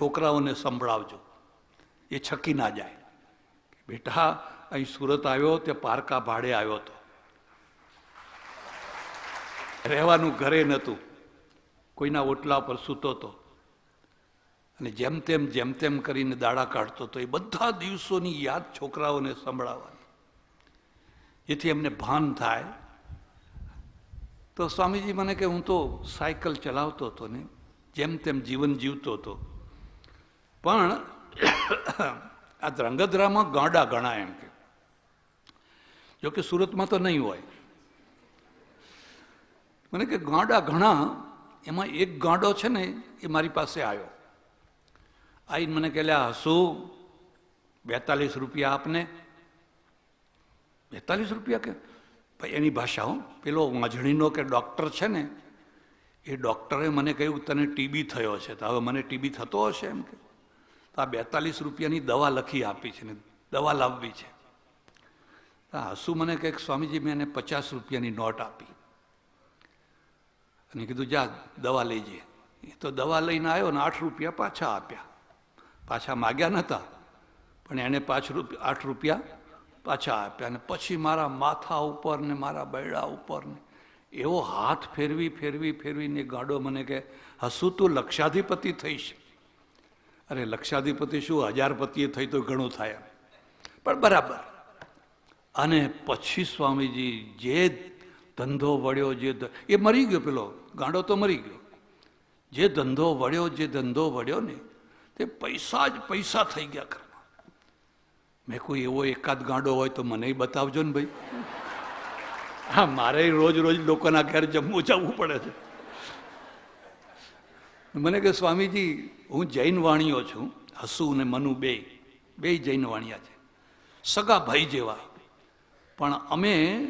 છોકરાઓને સંભળાવજો. એ છકી ના જાય. બેટા, અહીં સુરત આવ્યો તે પારકા ભાડે આવ્યો હતો રહેવાનું ઘરે નહોતું. કોઈના ઓટલા પર સૂતો હતો અને જેમ તેમ જેમ તેમ કરીને દાડા કાઢતો હતો એ બધા દિવસોની યાદ છોકરાઓને સંભળાવવાની. જેથી એમને ભાન થાય. તો સ્વામીજી મને કે હું તો સાયકલ ચલાવતો હતો ને, જેમ તેમ જીવન જીવતો હતો. પણ આ ધ્રંગધ્રામાં ગાંડા ઘણા એમ કે. જો કે સુરતમાં તો નહીં હોય. મને કે ગાંડા ઘણા, એમાં એક ગાંડો છે ને, એ મારી પાસે આવ્યો. આવીને મને કે હસુ, બેતાલીસ રૂપિયા આપને. બેતાલીસ રૂપિયા કે? ભાઈ, એની ભાષા હો. પેલો વાંજણીનો કે ડૉક્ટર છે ને, એ ડૉક્ટરે મને કહ્યું, તને ટીબી થયો છે. તો હવે મને ટીબી થતો હશે એમ કે. તો આ બેતાલીસ રૂપિયાની દવા લખી આપી છે ને, દવા લાવવી છે. તો હસુ મને કંઈક સ્વામીજી, મેં એને પચાસ રૂપિયાની નોટ આપી. અને કીધું, જા, દવા લેજે એ તો દવા લઈને આવ્યો ને આઠ રૂપિયા પાછા આપ્યા. પાછા માગ્યા નહોતા પણ એણે પાંચ રૂપિયા, આઠ રૂપિયા પાછા આપ્યા અને પછી મારા માથા ઉપર ને મારા બૈડા ઉપર ને એવો હાથ ફેરવી ફેરવી, ફેરવીને ગાડો મને કે હસું, તું લક્ષાધિપતિ થઈશ. અરે લક્ષાધિપતિ શું, હજારપતિએ થઈ તો ઘણું થાય. પણ બરાબર. અને પછી સ્વામીજી જે ધંધો વળ્યો, જે એ મરી ગયો પેલો, ગાંડો તો મરી ગયો. જે ધંધો વળ્યો, જે ધંધો વળ્યો ને, તે પૈસા જ પૈસા થઈ ગયા ઘરમાં. મેં કોઈ એવો એકાદ ગાંડો હોય તો મને બતાવજો ને ભાઈ. હા, મારે રોજ રોજ લોકોના ઘેર જમવું જવું પડે છે. મને કે સ્વામીજી, હું જૈન વાણીઓ છું, હસુ ને મનુ બે બે જૈન વાણિયા છે. સગા ભાઈ જેવા. પણ અમે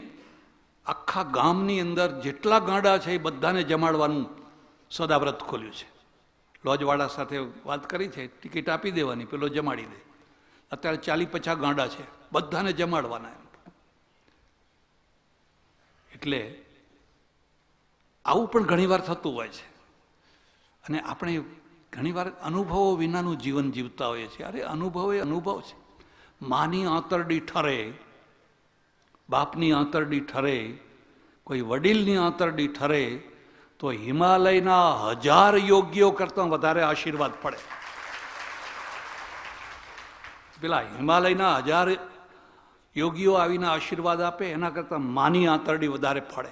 આખા ગામની અંદર જેટલા ગાંડા છે એ બધાને જમાડવાનું સદાવ્રત ખોલ્યું છે. લોજવાળા સાથે વાત કરી છે, ટિકિટ આપી દેવાની, પેલો જમાડી દે. અત્યારે ચાલી પચાસ ગાંડા છે, બધાને જમાડવાના એટલે આવું પણ ઘણીવાર થતું હોય છે. અને આપણે ઘણીવાર અનુભવો વિનાનું જીવન જીવતા હોઈએ છીએ. અરે, અનુભવ એ અનુભવ છે. માની આંતરડી ઠરે, બાપની આંતરડી ઠરે, કોઈ વડીલની આંતરડી ઠરે, તો હિમાલયના હજાર યોગ્યો કરતાં વધારે આશીર્વાદ પડે. પેલા હિમાલયના હજાર યોગીઓ આવીને આશીર્વાદ આપે, એના કરતાં માની આંતરડી વધારે ફળે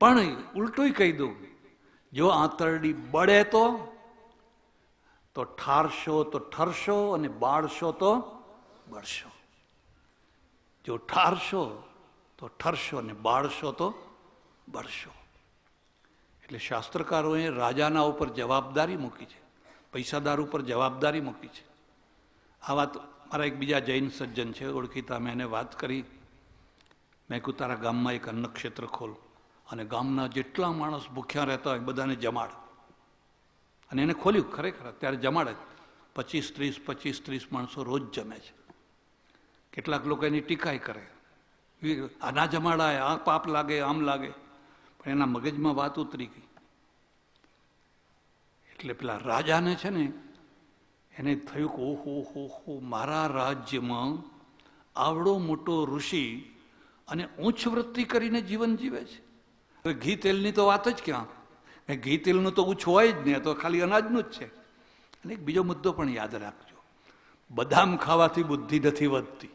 પણ ઉલટું કહી દઉં જો આંતરડી બળે તો તો ઠારશો તો ઠરશો અને બાળશો તો બળશો. જો ઠારશો તો ઠરશો અને બાળશો તો બળશો. એટલે શાસ્ત્રકારોએ રાજાના ઉપર જવાબદારી મૂકી છે. પૈસાદાર ઉપર જવાબદારી મૂકી છે. આ વાત મારા એક બીજા જૈન સજ્જન છે, ઓળખીતા મેં એને વાત કરી. મેં કહ્યું, તારા ગામમાં એક અન્નક્ષેત્ર ખોલ. અને ગામના જેટલા માણસ ભૂખ્યા રહેતા હોય બધાને જમાડ. અને એને ખોલ્યું, ખરેખર અત્યારે જમાડે પચીસ, ત્રીસ પચીસ, ત્રીસ માણસો રોજ જમે છે. કેટલાક લોકો એની ટીકાઈ કરે. આના જમાડાય, આ પાપ લાગે, આમ લાગે. પણ એના મગજમાં વાત ઉતરી ગઈ. એટલે પેલા રાજાને છે ને, એને થયું કે ઓહો, હો હો, મારા રાજ્યમાં આવડો મોટો ઋષિ અને ઉચ્ચ વૃત્તિ કરીને જીવન જીવે છે. ઘી તેલની તો વાત જ ક્યાં ઘી તેલનું તો ઓછું હોય જ નહીં તો ખાલી અનાજનું જ છે. અને એક બીજો મુદ્દો પણ યાદ રાખજો. બદામ ખાવાથી બુદ્ધિ નથી વધતી.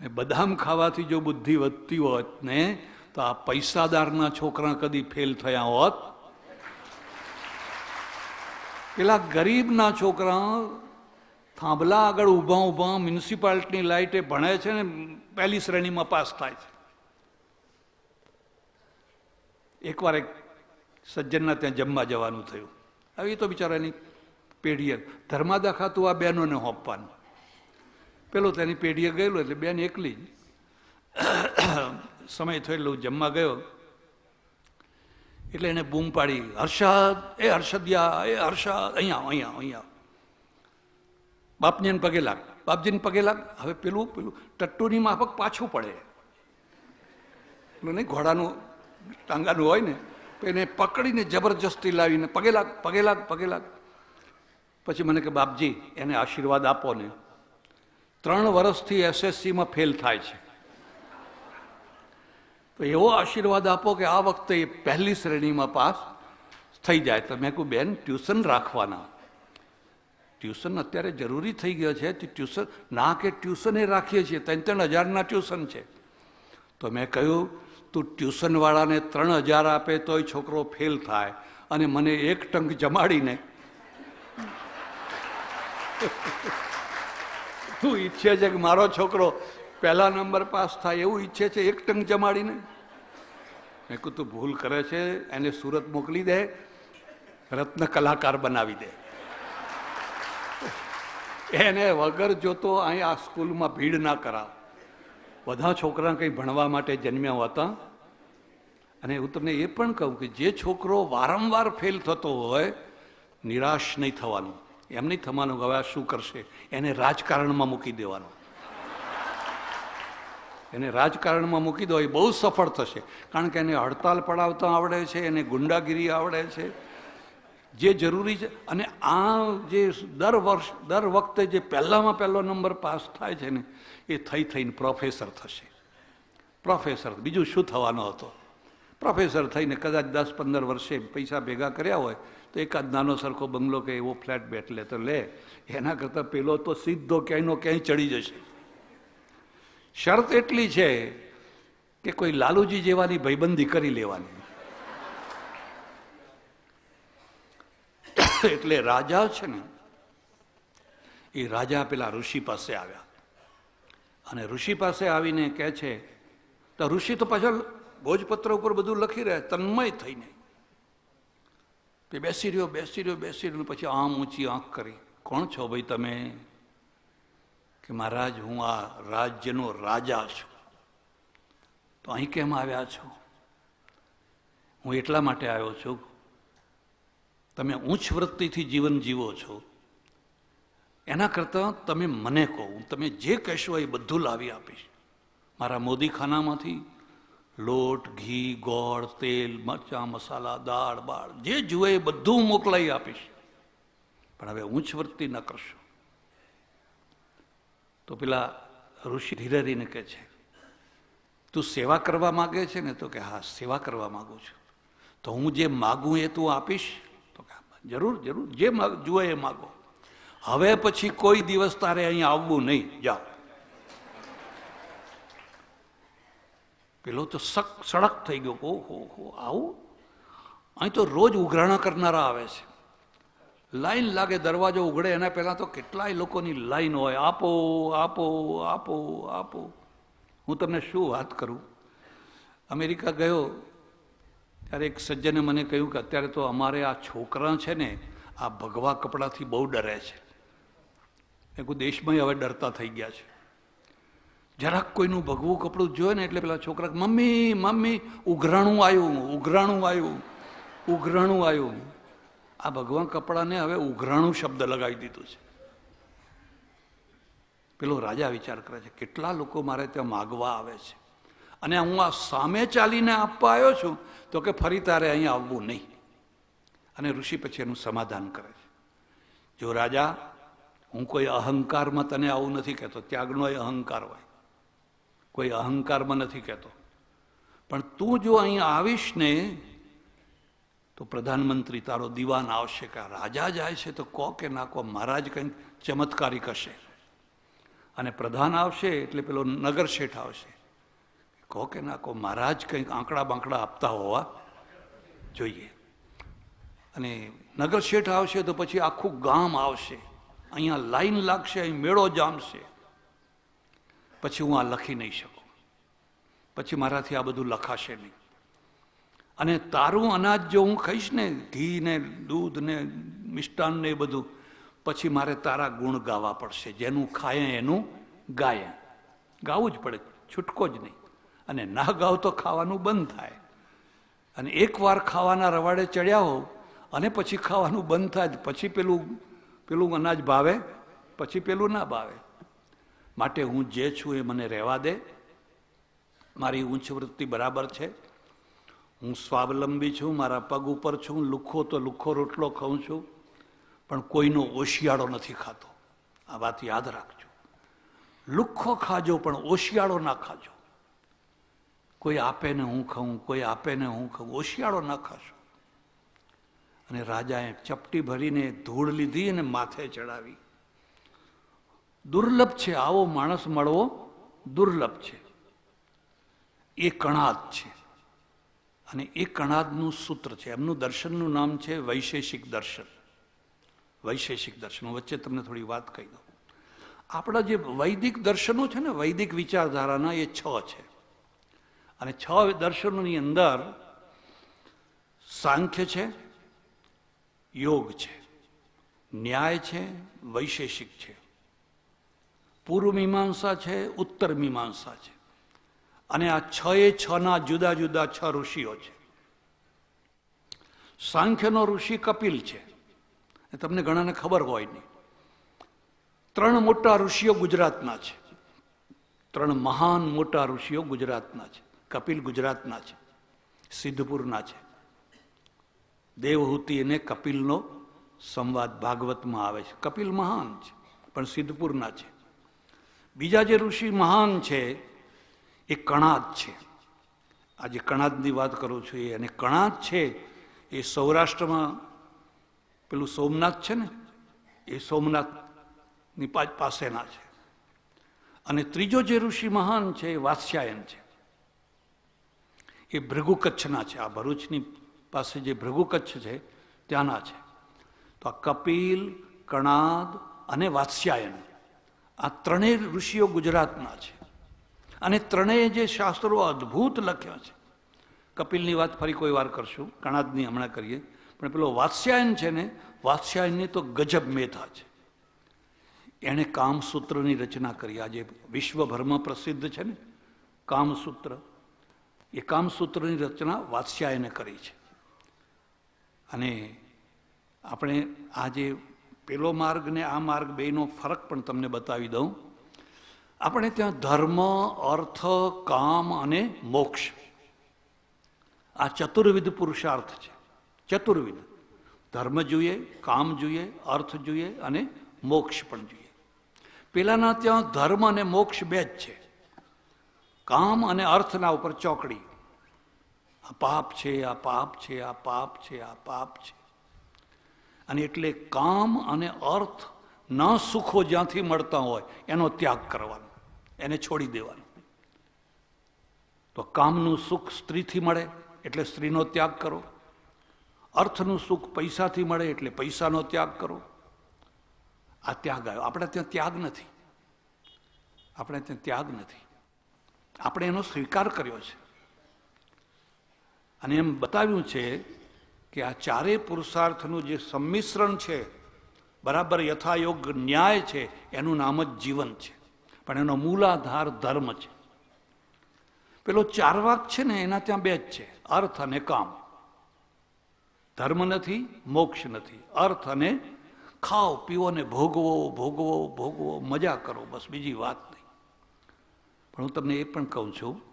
અને બદામ ખાવાથી જો બુદ્ધિ વધતી હોત ને, તો આ પૈસાદારના છોકરા કદી ફેલ થયા હોત. પેલા ગરીબના છોકરા થાંભલા આગળ ઊભા ઊભા મ્યુનિસિપાલિટીની લાઇટે ભણે છે ને, પહેલી શ્રેણીમાં પાસ થાય છે. એકવાર એક સજ્જનના ત્યાં જમવા જવાનું થયું. હવે એ તો બિચારાની પેઢીએ ધર્માદા ખાતું આ બહેનોને હોંપવાનું. પેલો તેની પેઢીએ ગયેલો એટલે બેન એકલી સમય થયો જમવા ગયો. એટલે એને બૂમ પાડી, હર્ષદ, એ હર્ષદિયા, એ હર્ષદ. અહીંયા અહીંયા અહીંયા. બાપજીને પગે લાગ. બાપજીને પગે લાગ. હવે પેલું પેલું ટટ્ટુની માફક પાછું પડે. એટલે નહીં, ઘોડાનું ટાંગાનું હોય ને એને પકડીને જબરજસ્તી લાવીને પગે લાગ પગે લાગ પગે લાગ. પછી મને કે, બાપજી, એને આશીર્વાદ આપો ને. ત્રણ વર્ષથી એસએસસીમાં ફેલ થાય છે. તો એવો આશીર્વાદ આપો કે આ વખતે એ પહેલી શ્રેણીમાં પાસ થઈ જાય. તો મેં કહું, બેન, ટ્યુશન રાખવાના. ટ્યુશન અત્યારે જરૂરી થઈ ગયો છે. ટ્યુશન, ના કે ટ્યુશન એ રાખીએ છીએ. ત્રણ ત્રણ હજારના ટ્યુશન છે. તો મેં કહ્યું તું ટ્યુશનવાળાને ત્રણ હજાર આપે તોય છોકરો ફેલ થાય અને મને એક ટંક જમાડીને. તું ઈચ્છે છે કે મારો છોકરો પહેલા નંબર પાસ થાય એવું ઈચ્છે છે એક ટંક જમાડીને? મેં કહું તું ભૂલ કરે છે, એને સુરત મોકલી દે, રત્ન કલાકાર બનાવી દે. એને વગર જોતો અહીં આ સ્કૂલમાં ભીડ ના કરાવ. બધા છોકરા કંઈ ભણવા માટે જન્મ્યા હતા? અને હું તમને એ પણ કહું કે જે છોકરો વારંવાર ફેલ થતો હોય, નિરાશ નહીં થવાનું. એમ નહીં થવાનું હવે આ શું કરશે? એને રાજકારણમાં મૂકી દેવાનું. એને રાજકારણમાં મૂકી દો, એ બહુ સફળ થશે. કારણ કે એને હડતાલ પડાવતા આવડે છે, એને ગુંડાગીરી આવડે છે. જે જરૂરી છે, અને આ જે દર વર્ષ, દર વખતે જે પહેલામાં પહેલો નંબર પાસ થાય છે ને એ થઈ થઈને પ્રોફેસર થશે. પ્રોફેસર, બીજું શું થવાનો હતો? પ્રોફેસર થઈને કદાચ દસ પંદર વર્ષે પૈસા ભેગા કર્યા હોય, તો એકાદ નાનો સરખો બંગલો કે એવો ફ્લેટ બેટ લે, તો લે. એના કરતાં પેલો તો સીધો ક્યાંયનો ક્યાંય ચડી જશે. શરત એટલી છે કે કોઈ લાલુજી જેવાની ભાઈબંધી કરી લેવાની. એટલે રાજા છે ને, એ રાજા પેલા ઋષિ પાસે આવ્યા. અને ઋષિ પાસે આવીને કહે છે, તો ઋષિ તો પાછળ ભોજપત્ર ઉપર બધું લખી રહ્યા તન્મય થઈને. કે બેસી રહ્યો બેસી રહ્યો બેસી રહ્યો, પછી આમ ઊંચી આંખ કરી. કોણ છો ભાઈ તમે? કે, મહારાજ, હું આ રાજ્યનો રાજા છું. તો અહીં કેમ આવ્યા છો? હું એટલા માટે આવ્યો છું. તમે ઉચ્ચ વૃત્તિથી જીવન જીવો છો. એના કરતાં તમે મને કહો, હું તમે જે કહેશો એ બધું લાવી આપીશ. મારા મોદી ખાનામાંથી લોટ, ઘી, ગોળ, તેલ, મરચાં, મસાલા, દાળ, બાળ, જે જુએ એ બધું મોકલાઈ આપીશ. પણ હવે ઊંચ વૃત્તિ ન કરશો. તો પેલા ઋષિ ધીરે રહીને કહે છે, તું સેવા કરવા માગે છે ને તો કે, હા, સેવા કરવા માગું છું. તો હું જે માગું એ તું આપીશ? તો કે જરૂર જરૂર, જે જુએ એ માગો. હવે પછી કોઈ દિવસ તારે અહીં આવવું નહીં. જા. પેલો તો સક સડક થઈ ગયો. ઓ હો હો, આવું? અહીં તો રોજ ઉઘરાણા કરનારા આવે છે. લાઈન લાગે, દરવાજો ઉઘડે, એના પહેલાં તો કેટલાય લોકોની લાઈન હોય. આપો આપો આપો આપો. હું તમને શું વાત કરું? અમેરિકા ગયો, ત્યારે એક સજ્જને મને કહ્યું કે અત્યારે તો અમારે આ છોકરા છે ને, આ ભગવા કપડાથી બહુ ડરે છે. કહું, દેશમાં હવે ડરતા થઈ ગયા છે. જરાક કોઈનું ભગવું કપડું જોયે ને એટલે પેલા છોકરા મમ્મી મમ્મી, ઉઘરાણું આવ્યું ઉઘરાણું આવ્યું ઉઘરાણું આવ્યું. આ ભગવાન કપડાને હવે ઉઘરાણું શબ્દ લગાવી દીધું છે. પેલો રાજા વિચાર કરે છે, કેટલા લોકો મારે ત્યાં માગવા આવે છે. અને હું આ સામે ચાલીને આપવા આવ્યો છું, તો કે ફરી તારે અહીંયા આવવું નહીં. અને ઋષિ પછી એનું સમાધાન કરે છે. જો રાજા હું કોઈ અહંકારમાં તને આવું નથી કહેતો. ત્યાગનો એ અહંકાર હોય. કોઈ અહંકારમાં નથી કહેતો. પણ તું જો અહીં આવીશ ને, તો પ્રધાનમંત્રી તારો દીવાન આવશે કે રાજા જાય છે તો કો કે ના કો મહારાજ કંઈક ચમત્કારી કરશે. અને પ્રધાન આવશે એટલે પેલો નગર શેઠ આવશે. કહો કે ના કહો મહારાજ કંઈક આંકડા બાંકડા આપતા હોવા જોઈએ. અને નગર શેઠ આવશે તો પછી આખું ગામ આવશે. અહીંયા લાઈન લાગશે, અહીં મેળો જામશે. પછી હું આ લખી નહીં શકું. પછી મારાથી આ બધું લખાશે નહીં. અને તારું અનાજ જો હું ખાઈશ ને ઘી ને દૂધ ને મિષ્ટાન ને એ બધું, પછી મારે તારા ગુણ ગાવા પડશે. જેનું ખાય એનું ગાય. ગાવું જ પડે, છૂટકો જ નહીં. અને ના ગાવ તો ખાવાનું બંધ થાય. અને એકવાર ખાવાના રવાડે ચડ્યા હો અને પછી ખાવાનું બંધ થાય, પછી પેલું પેલું અનાજ ભાવે, પછી પેલું ના ભાવે. માટે હું જે છું એ મને રહેવા દે. મારી ઉચ્ચ વૃત્તિ બરાબર છે. હું સ્વાવલંબી છું, મારા પગ ઉપર છું લુખ્ખો તો લુખ્ખો રોટલો ખાઉં છું, પણ કોઈનો ઓશિયાળો નથી ખાતો. આ વાત યાદ રાખજો. લુખ્ખો ખાજો, પણ ઓશિયાળો ના ખાજો. કોઈ આપે ને હું ખાઉં, કોઈ આપે ને હું ખાઉં, ઓશિયાળો ના ખાશો. અને રાજાએ ચપટી ભરીને ધૂળ લીધી અને માથે ચડાવી. દુર્લભ છે, આવો માણસ મળવો દુર્લભ છે. એ કણાદ છે. અને એ કણાદનું સૂત્ર છે. એમનું દર્શનનું નામ છે વૈશેષિક દર્શન. વૈશેષિક દર્શન. વચ્ચે તમને થોડી વાત કહી દઉં. આપણા જે વૈદિક દર્શનો છે ને, વૈદિક વિચારધારાના એ છ છે. અને છ દર્શનોની અંદર સાંખ્ય છે યોગ છે, ન્યાય છે, વૈશેષિક છે. પૂર્વ મીમાંસા છે, ઉત્તર મીમાંસા છે. અને આ છ એ છ ના જુદા જુદા છ ઋષિઓ છે. સાંખ્યનો ઋષિ કપિલ છે. એ તમને ઘણાને ખબર હોય નહીં. ત્રણ મોટા ઋષિઓ ગુજરાતના છે. ત્રણ મહાન મોટા ઋષિઓ ગુજરાતના છે. કપિલ ગુજરાતના છે. સિદ્ધપુરના છે. દેવહૂતિ અને કપિલનો સંવાદ ભાગવતમાં આવે છે. કપિલ મહાન છે, પણ સિદ્ધપુરના છે. બીજા જે ઋષિ મહાન છે, એ કણાદ છે. આજે કણાદની વાત કરું છું એ. અને કણાદ છે, એ સૌરાષ્ટ્રમાં પેલું સોમનાથ છે ને, એ સોમનાથની પાસેના છે. અને ત્રીજો જે ઋષિ મહાન છે, એ વાત્સ્યાયન છે. એ ભૃગુ કચ્છના છે. આ ભરૂચની પાસે જે ભૃગુકચ્છ છે, ત્યાંના છે. તો આ કપિલ, કણાદ અને વાત્સ્યાયન, આ ત્રણેય ઋષિઓ ગુજરાતના છે. અને ત્રણેય જે શાસ્ત્રો અદ્ભુત લખ્યા છે. કપિલની વાત ફરી કોઈ વાર કરશું, કણાદની હમણાં કરીએ. પણ પેલો વાત્સ્યાયન છે ને, વાત્સ્યાયનની તો ગજબ મેધા છે. એણે કામસૂત્રની રચના કરી. આજે વિશ્વભરમાં પ્રસિદ્ધ છે ને, કામસૂત્ર, એ કામસૂત્રની રચના વાત્સ્યાયને કરી છે. અને આપણે આજે પેલો માર્ગ ને આ માર્ગ બેનો ફરક પણ તમને બતાવી દઉં. આપણે ત્યાં ધર્મ, અર્થ, કામ અને મોક્ષ. આ ચતુર્વિધ પુરુષાર્થ છે. ચતુર્વિધ. ધર્મ જોઈએ, કામ જોઈએ, અર્થ જોઈએ અને મોક્ષ પણ જોઈએ. પેલાના ત્યાં ધર્મ અને મોક્ષ બે જ છે. કામ અને અર્થના ઉપર ચોકડી. આ પાપ છે, આ પાપ છે, આ પાપ છે, આ પાપ છે. અને એટલે કામ અને અર્થ ન સુખો જ્યાંથી મળતા હોય, એનો ત્યાગ કરવાનો, એને છોડી દેવાનો. તો કામનું સુખ સ્ત્રીથી મળે, એટલે સ્ત્રીનો ત્યાગ કરો. અર્થનું સુખ પૈસાથી મળે, એટલે પૈસાનો ત્યાગ કરો. આ ત્યાગ આવ્યો. આપણે ત્યાં ત્યાગ નથી. આપણે ત્યાં ત્યાગ નથી. આપણે એનો સ્વીકાર કર્યો છે. અને એમ બતાવ્યું છે કે આ ચારેય પુરુષાર્થનું જે સંમિશ્રણ છે, બરાબર યથાયોગ ન્યાય છે, એનું નામ જ જીવન છે. પણ એનો મૂલાધાર ધર્મ છે. પેલો ચારવાક છે ને, એના ત્યાં બે જ છે. અર્થ અને કામ. ધર્મ નથી, મોક્ષ નથી. અર્થ અને ખાઓ પીવો ને ભોગવો ભોગવો ભોગવો, મજા કરો, બસ બીજી વાત નહીં. પણ હું તમને એ પણ કહું છું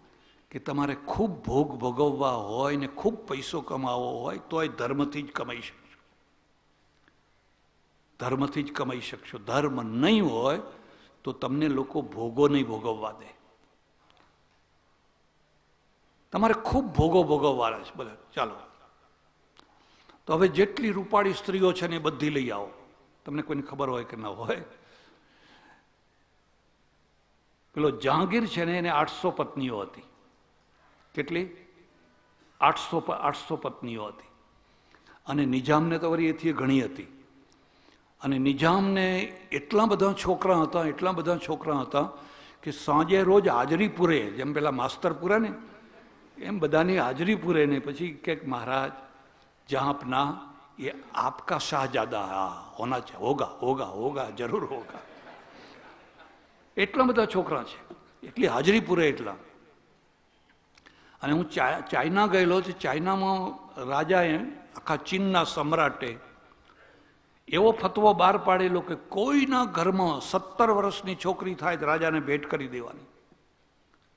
કે તમારે ખૂબ ભોગ ભોગવવા હોય ને ખૂબ પૈસો કમાવો હોય, તોય ધર્મથી જ કમાઈ શકશો. ધર્મથી જ કમાઈ શકશો. ધર્મ નહીં હોય તો તમને લોકો ભોગો નહીં ભોગવવા દે. તમારે ખૂબ ભોગો ભોગવવાના છે બધા. ચાલો. તો હવે જેટલી રૂપાળી સ્ત્રીઓ છે ને એ બધી લઈ આવો. તમને કોઈને ખબર હોય કે ન હોય? પેલો જહાંગીર છે ને, એને આઠસો પત્નીઓ હતી. કેટલી? આઠસો આઠસો પત્નીઓ હતી. અને નિજામને તો વળી એથી ઘણી હતી. અને નિજામને એટલા બધા છોકરા હતા, એટલા બધા છોકરા હતા કે સાંજે રોજ હાજરી પૂરે, જેમ પેલા માસ્તર પૂરે ને, એમ બધાની હાજરી પૂરે ને પછી કે મહારાજ જહાપના આપના એ આપકા શાહજાદા હા, હોના છે, હોગા હોગા હોગા, જરૂર હોગા. એટલા બધા છોકરા છે. એટલી હાજરી પૂરે એટલા. અને હું ચાઇના ગયેલો છે, ચાઇનામાં રાજાએ આખા ચીનના સમ્રાટે એવો ફતવો બહાર પાડેલો કે કોઈના ઘરમાં સત્તર વર્ષની છોકરી થાય તો રાજાને ભેટ કરી દેવાની.